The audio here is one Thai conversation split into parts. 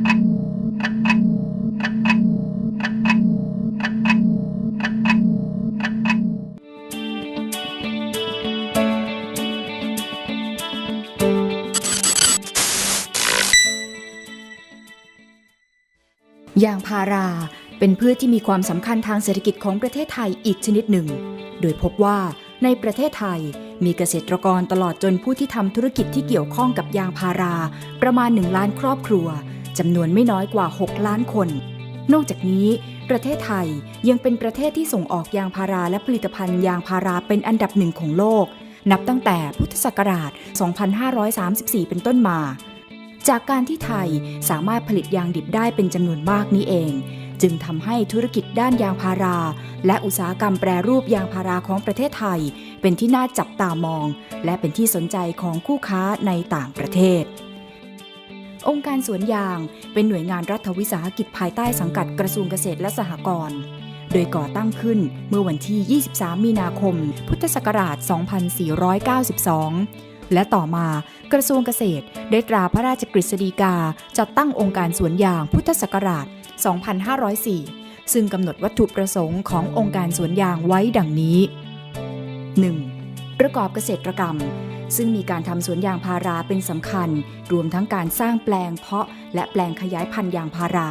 ยางพาราเป็นพืชที่มีความสำคัญทางเศรษฐกิจของประเทศไทยอีกชนิดหนึ่ง โดยพบว่าในประเทศไทยมีเกษตรกรตลอดจนผู้ที่ทำธุรกิจที่เกี่ยวข้องกับยางพารา ประมาณ 1 ล้านครอบครัว จำนวนไม่น้อยกว่า 6 ล้านคน นอกจากนี้ ประเทศไทยยังเป็นประเทศที่ส่งออกยางพาราและผลิตภัณฑ์ยางพาราเป็นอันดับหนึ่งของโลก นับตั้งแต่พุทธศักราช 2534 เป็นต้นมา จากการที่ไทยสามารถผลิตยางดิบได้เป็นจำนวนมากนี้เอง จึงทำให้ธุรกิจด้านยางพารา และอุตสาหกรรมแปรรูปยางพาราของประเทศไทย เป็นที่น่าจับตามอง และเป็นที่สนใจของคู่ค้าในต่างประเทศ องค์การสวนยาง เป็นหน่วยงานรัฐวิสาหกิจภายใต้สังกัดกระทรวงเกษตรและสหกรณ์ โดยก่อตั้งขึ้นเมื่อวันที่ 23 มีนาคม พุทธศักราช 2492 และต่อมากระทรวงเกษตรได้ตราพระราชกฤษฎีกาจัดตั้งองค์การสวนยางพุทธศักราช 2504 ซึ่งกำหนดวัตถุประสงค์ขององค์การสวนยางไว้ดังนี้ 1. ประกอบเกษตรกรรม ซึ่งมีการทำสวนยางพาราเป็นสำคัญ รวมทั้งการสร้างแปลงเพาะ และแปลงขยายพันธุ์ยางพารา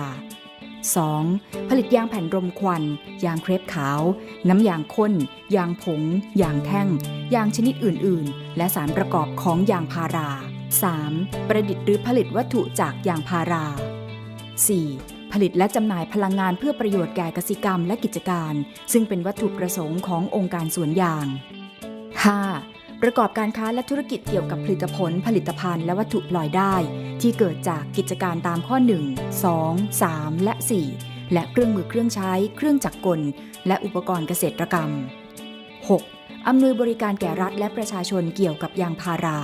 2. ผลิตยางแผ่นรมควัน ยางเครปขาว น้ำยางข้น ยางผง ยางแท่ง ยางชนิดอื่น ๆ และสารประกอบของยางพารา 3. ประดิษฐ์หรือผลิตวัตถุจากยางพารา 4. ผลิตและจำหน่ายพลังงานเพื่อประโยชน์แก่กสิกรรมและกิจการ ซึ่งเป็นวัตถุประสงค์ขององค์การสวนยาง 5. ประกอบการค้าและธุรกิจเกี่ยวกับผลิตผล ผลิตภัณฑ์และวัตถุปล่อยได้ ที่เกิดจากกิจการตามข้อ 1 2 3 และ 4 และเครื่องมือเครื่องใช้ เครื่องจักรกล และอุปกรณ์เกษตรกรรม 6. อำนวยบริการแก่รัฐและประชาชนเกี่ยวกับยางพารา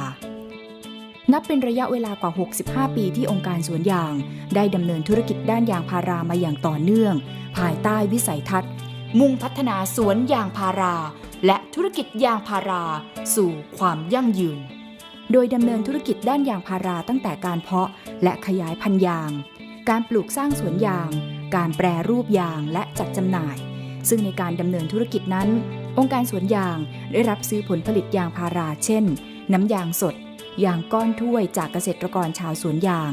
นับเป็นระยะเวลากว่า 65 ปีที่องค์การสวนยาง ได้ดำเนินธุรกิจด้านยางพารามาอย่างต่อเนื่อง ภายใต้วิสัยทัศน์ มุ่งพัฒนาสวนยางพารา และธุรกิจยางพารา สู่ความยั่งยืน โดยดำเนินธุรกิจด้านยางพาราตั้งแต่การเพาะและขยายพันธุ์ยาง การปลูกสร้างสวนยาง การแปรรูปยางและจัดจำหน่าย ซึ่งในการดำเนินธุรกิจนั้น องค์การสวนยางได้รับซื้อผลผลิตยางพารา เช่น น้ำยางสด ยางก้อนถ้วยจากเกษตรกรชาวสวนยาง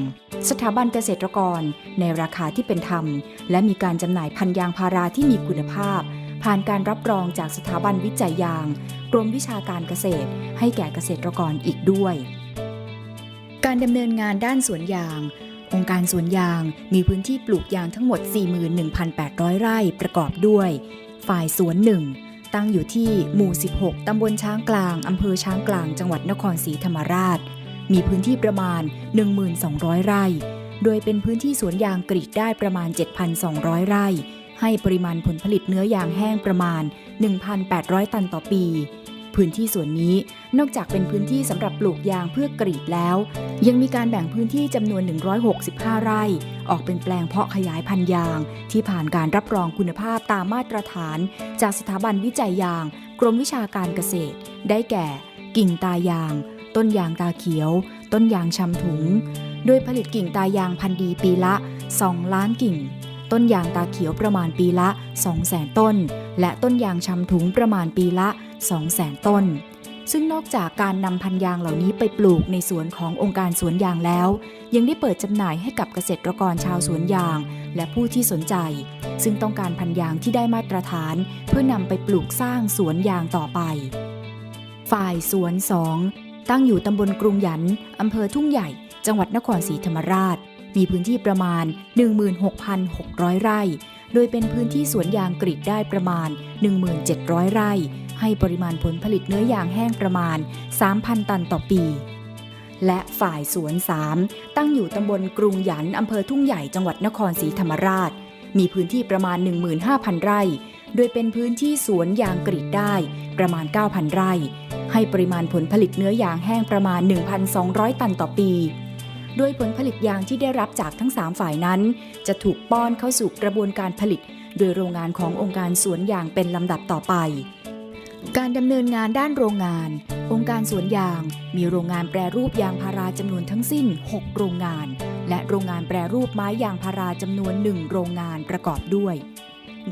สถาบันเกษตรกรในราคาที่เป็นธรรม และมีการจำหน่ายพันยางพาราที่มีคุณภาพ ผ่านการรับรองจากสถาบันวิจัยยาง กรมวิชาการเกษตร ให้แก่เกษตรกรอีกด้วย การดำเนินงานด้านสวนยางองค์การสวนยางมีพื้นที่ปลูกยางทั้งหมด 41,800 ไร่ประกอบด้วย ฝ่ายสวนหนึ่ง ตั้งอยู่ที่หมู่ 16 ตำบลช้างกลาง อำเภอช้างกลาง จังหวัดนครศรีธรรมราช มีพื้นที่ประมาณ 1,200 ไร่ โดยเป็นพื้นที่สวนยางกรีดได้ประมาณ 7,200 ไร่ ให้ปริมาณผลผลิตเนื้อยางแห้งประมาณ 1,800 ตันต่อปี พื้นที่ส่วนนี้นอกจากเป็นพื้นที่สำหรับปลูกยางเพื่อกรีดแล้ว ยังมีการแบ่งพื้นที่จำนวน 165 ไร่ ออกเป็นแปลงเพาะขยายพันธุ์ยาง ที่ผ่านการรับรองคุณภาพตามมาตรฐาน จากสถาบันวิจัยยาง กรมวิชาการเกษตร ได้แก่ กิ่งตายาง ต้นยางตาเขียว ต้นยางชำถุง โดยผลิตกิ่งตายางพันธุ์ดีปีละ 2 ล้านกิ่ง ต้นยางตาเขียวประมาณปีละ 200,000 ต้น และต้นยางชำถุงประมาณปีละ 200,000 ต้น ซึ่งนอกจากการนำพันยางเหล่านี้ไปปลูกในสวนขององค์การสวนยางแล้ว ยังได้เปิดจำหน่ายให้กับเกษตรกรชาวสวนยาง และผู้ที่สนใจ ซึ่งต้องการพันยางที่ได้มาตรฐาน เพื่อนำไปปลูกสร้างสวนยางต่อไป ฝ่ายสวน 2 ตั้งอยู่ตำบลกรุงหยัน อำเภอทุ่งใหญ่ จังหวัดนครศรีธรรมราช มีพื้นที่ประมาณ 16,600 ไร่ โดยเป็นพื้นที่สวนยางกรีดได้ประมาณ 1,700 ไร่ ให้ปริมาณผลผลิตเนื้อยางแห้งประมาณ 3,000 ตันต่อปี และฝ่ายสวน 3 ตั้งอยู่ตำบลกรุงหยันอำเภอทุ่งใหญ่จังหวัดนครศรีธรรมราช มีพื้นที่ประมาณ 15,000 ไร่ โดยเป็นพื้นที่สวนยางกรีดได้ประมาณ 9,000 ไร่ ให้ปริมาณผลผลิตเนื้อยางแห้งประมาณ 1,200 ตันต่อปี โดยผลผลิตยางที่ได้รับจากทั้ง 3 ฝ่ายนั้น จะถูกป้อนเข้าสู่กระบวนการผลิต โดยโรงงานขององค์การสวนยางเป็นลำดับต่อไป การดำเนินงานด้านโรงงาน องค์การสวนยาง มีโรงงานแปรรูปยางพาราจำนวนทั้งสิ้น 6 โรงงาน และโรงงานแปรรูปไม้ยางพาราจำนวนหนึ่งโรงงานประกอบด้วย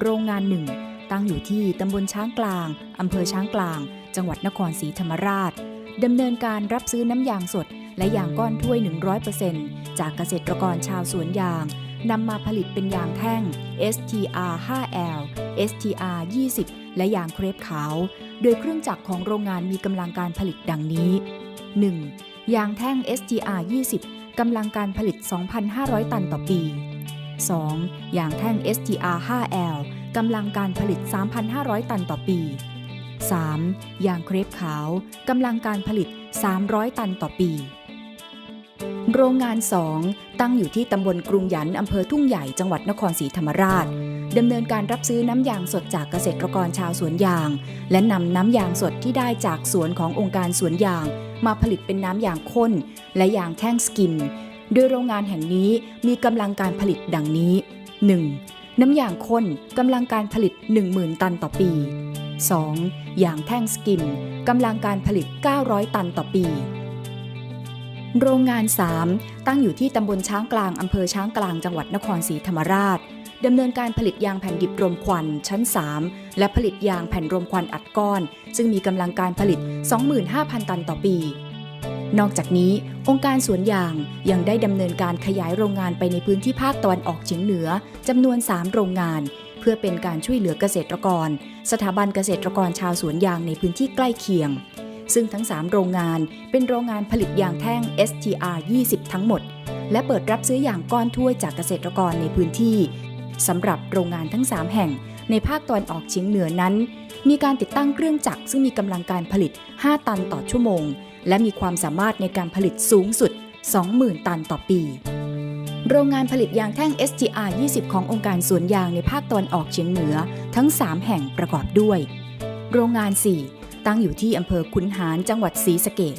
โรงงานหนึ่งตั้งอยู่ที่ตำบลช้างกลาง อำเภอช้างกลาง จังหวัดนครศรีธรรมราชดำเนินการรับซื้อน้ำยางสด และยางก้อนถ้วย 100%จากเกษตรกรชาวสวนยางนำมาผลิตเป็นยางแท่ง STR 5L STR 20 และยางเครปขาว โดยเครื่องจักรของโรงงานมีกำลังการผลิตดังนี้ 1. ยางแท่ง STR 20 กำลังการผลิต 2,500 ตันต่อปี 2. ยางแท่ง STR 5L กำลังการผลิต 3,500 ตันต่อปี 3. ยางเครปขาว กำลังการผลิต 300 ตันต่อปี โรงงาน2ตั้งอยู่ที่ตำบลกรุงหยันอำเภอทุ่งใหญ่จังหวัดนครศรีธรรมราชดำเนินการรับซื้อน้ำยางสดจากเกษตรกรชาวสวนยาง และนำน้ำยางสดที่ได้จากสวนขององค์การสวนยาง มาผลิตเป็นน้ำยางข้น และยางแท่งสกิมโดยโรงงานแห่งนี้มีกำลังการผลิตดังนี้ 1. น้ำยางข้นกำลังการผลิต 10,000 ตันต่อปี 2. ยางแท่งสกิมกำลังการผลิต 900 ตันต่อปี โรงงาน 3 ตั้งอยู่ที่ตำบลช้างกลางอำเภอช้างกลางจังหวัดนครศรีธรรมราชดำเนินการผลิตยางแผ่นดิบรมควันชั้น 3 และผลิตยางแผ่นรมควันอัดก้อน ซึ่งมีกำลังการผลิต 25,000 ตันต่อปี นอกจากนี้ องค์การสวนยางยังได้ดำเนินการขยายโรงงานไปในพื้นที่ภาคตะวันออกเฉียงเหนือจำนวน 3 โรงงาน เพื่อเป็นการช่วยเหลือเกษตรกร สถาบันเกษตรกรชาวสวนยางในพื้นที่ใกล้เคียง ซึ่งทั้ง 3 โรงงานเป็นโรงงานผลิตยางแท่ง STR 20 ทั้งหมด และเปิดรับซื้อยางก้อนถ้วยจากเกษตรกรในพื้นที่สำหรับโรงงานทั้ง 3 แห่ง ในภาคตะวันออกเฉียงเหนือนั้น มีการติดตั้งเครื่องจักรซึ่งมีกำลังการผลิต 5 ตันต่อชั่วโมง และมีความสามารถในการผลิตสูงสุด 20,000 ตันต่อปี โรงงานผลิตยางแท่ง STR 20 ขององค์การสวนยางในภาคตะวันออกเฉียงเหนือทั้ง 3 แห่งประกอบด้วย โรงงาน 4 ตั้งอยู่ที่อำเภอขุนหารจังหวัดศรีสะเกด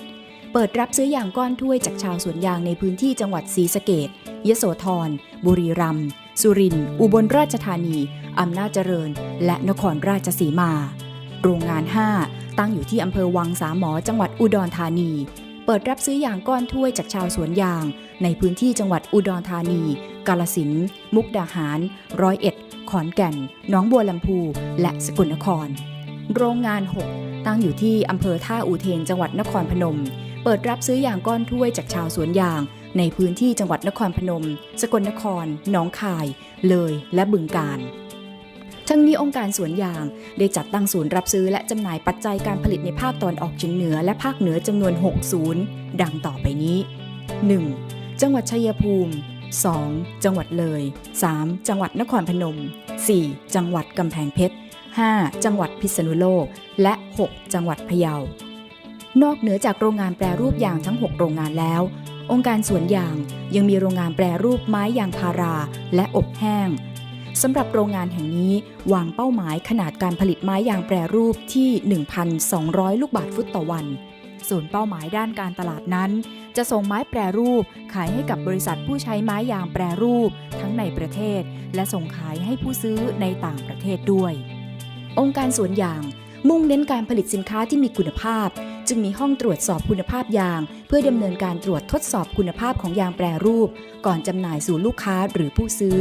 เปิดรับซื้อยางก้อนถ้วยจากชาวสวนยางในพื้นที่จังหวัดศรีสะเกดยโสธร บุรีรัมย์ สุรินทร์ อุบลราชธานี อำนาจเจริญ และนครราชสีมา โรงงาน 5 ตั้งอยู่ที่อำเภอวังสามหมอ จังหวัดอุดรธานี เปิดรับซื้อยางก้อนถ้วยจากชาวสวนยาง ในพื้นที่จังหวัดอุดรธานี กาลสิน มุกดาหาร ร้อยเอ็ด ขอนแก่นหนองบัวลำพู และสกลนคร โรงงาน 6 ตั้งอยู่ที่อำเภอท่าอูเทนจังหวัดนครพนม เปิดรับซื้อยางก้อนถ้วยจากชาวสวนยาง ในพื้นที่จังหวัดนครพนม สกลนครหนองคาย เลยและบึงกาฬทั้งนี้องค์การสวนยาง ได้จัดตั้งศูนย์รับซื้อและจำหน่ายปัจจัยการผลิตในภาคตะวันออกเฉียงเหนือและภาคเหนือจำนวน 6 ศูนย์ ดังต่อไปนี้ 1. จังหวัดชัยภูมิ 2. จังหวัดเลย 3. จังหวัดนครพนม 4. จังหวัดกำแพงเพชร 5. จังหวัดพิษณุโลก และ 6. จังหวัดพะเยา นอกเหนือจากโรงงานแปรรูปยางทั้ง 6 โรงงานแล้ว องค์การสวนยางยังมีโรงงานแปรรูปไม้ยางพาราและอบแห้งสำหรับโรงงานแห่งนี้วางเป้าหมายขนาดการผลิตไม้ยางแปรรูปที่ 1,200 ลูกบาทฟุตต่อวัน ส่วนเป้าหมายด้านการตลาดนั้น จะส่งไม้แปรรูปขายให้กับบริษัทผู้ใช้ไม้ยางแปรรูป ทั้งในประเทศ และส่งขายให้ผู้ซื้อในต่างประเทศด้วย องค์การสวนยาง มุ่งเน้นการผลิตสินค้าที่มีคุณภาพ จึงมีห้องตรวจสอบคุณภาพยาง เพื่อดำเนินการตรวจทดสอบคุณภาพของยางแปรรูป ก่อนจำหน่ายสู่ลูกค้าหรือผู้ซื้อ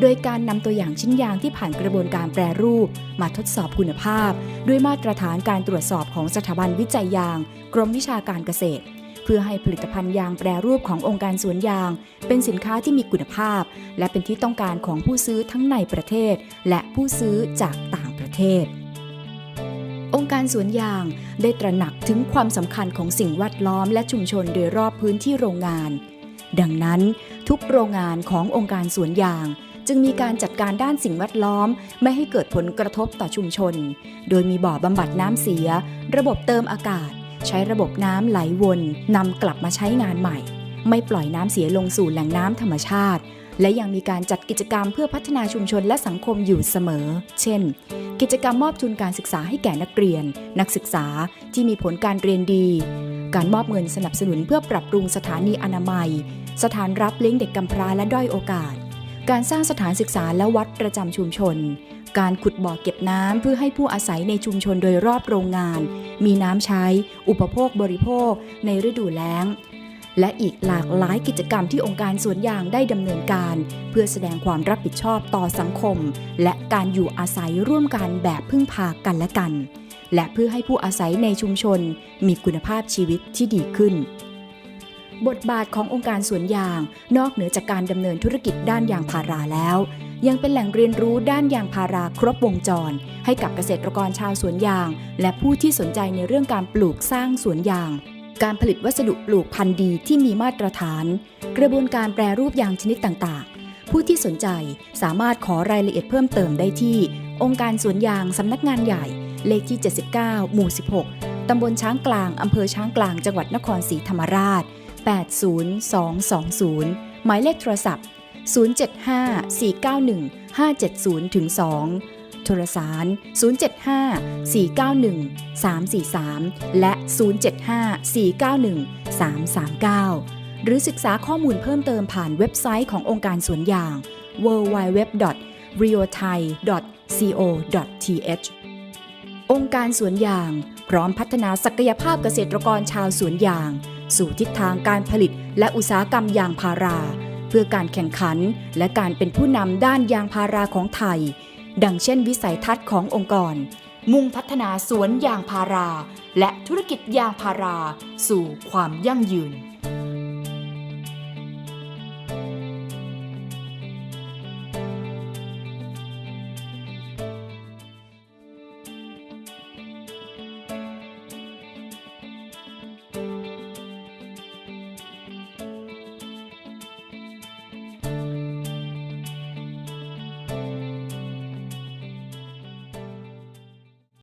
โดยการนำตัวอย่างชิ้นยางที่ผ่านกระบวนการแปรรูป มาทดสอบคุณภาพ ด้วยมาตรฐานการตรวจสอบของสถาบันวิจัยยาง กรมวิชาการเกษตรเพื่อให้ผลิตภัณฑ์ยางแปรรูปขององค์การสวนยาง เป็นสินค้าที่มีคุณภาพ และเป็นที่ต้องการของผู้ซื้อทั้งในประเทศ และผู้ซื้อจากต่าง เทศ องค์การสวนยางได้ตระหนักถึงความสำคัญของสิ่งแวดล้อมและชุมชนโดยรอบพื้นที่โรงงาน ดังนั้นทุกโรงงานขององค์การสวนยางจึงมีการจัดการด้านสิ่งแวดล้อม ไม่ให้เกิดผลกระทบต่อชุมชน โดยมีบ่อบำบัดน้ำเสีย ระบบเติมอากาศ ใช้ระบบน้ำไหลวนนำกลับมาใช้งานใหม่ ไม่ปล่อยน้ำเสียลงสู่แหล่งน้ำธรรมชาติ และยังมีการจัดกิจกรรมเพื่อพัฒนาชุมชนและสังคมอยู่เสมอ เช่น กิจกรรมมอบทุนการศึกษาให้แก่นักเรียน นักศึกษาที่มีผลการเรียนดี การมอบเงินสนับสนุนเพื่อปรับปรุงสถานีอนามัย สถานรับเลี้ยงเด็กกำพร้าและด้อยโอกาส การสร้างสถานศึกษาและวัดประจำชุมชน การขุดบ่อเก็บน้ำเพื่อให้ผู้อาศัยในชุมชนโดยรอบโรงงาน มีน้ำใช้ อุปโภคบริโภค ในฤดูแล้ง และอีกหลากหลายกิจกรรมที่องค์การสวนยางได้ดำเนินการ เพื่อแสดงความรับผิดชอบต่อสังคม และการอยู่อาศัยร่วมกันแบบพึ่งพากันและกัน และเพื่อให้ผู้อาศัยในชุมชน มีคุณภาพชีวิตที่ดีขึ้น บทบาทขององค์การสวนยาง นอกเหนือจากการดำเนินธุรกิจด้านยางพาราแล้วยังเป็นแหล่งเรียนรู้ด้านยางพาราครบวงจร ให้กับเกษตรกรชาวสวนยาง และผู้ที่สนใจในเรื่องการปลูกสร้างสวนยาง การผลิตวัสดุปลูกพันธุ์ดีที่มีมาตรฐาน กระบวนการแปรรูปยางชนิดต่างๆ ผู้ที่สนใจสามารถขอรายละเอียดเพิ่มเติมได้ที่ องค์การสวนยางสำนักงานใหญ่ เลขที่ 79 หมู่ 16 ตำบลช้างกลาง อำเภอช้างกลาง จังหวัดนครศรีธรรมราช 80220 หมายเลขโทรศัพท์ 075-491-570ถึง2 โทรสาร 075-491-343 และ 075-491-339 หรือศึกษาข้อมูลเพิ่มเติมผ่านเว็บไซต์ขององค์การสวนยาง www.riothai.co.th องค์การสวนยาง พร้อมพัฒนาศักยภาพเกษตรกรชาวสวนยาง สู่ทิศทางการผลิตและอุตสาหกรรมยางพารา เพื่อการแข่งขันและการเป็นผู้นำด้านยางพาราของไทย ดังเช่นวิสัยทัศน์ขององค์กร มุ่งพัฒนาสวนยางพารา และธุรกิจยางพารา สู่ความยั่งยืน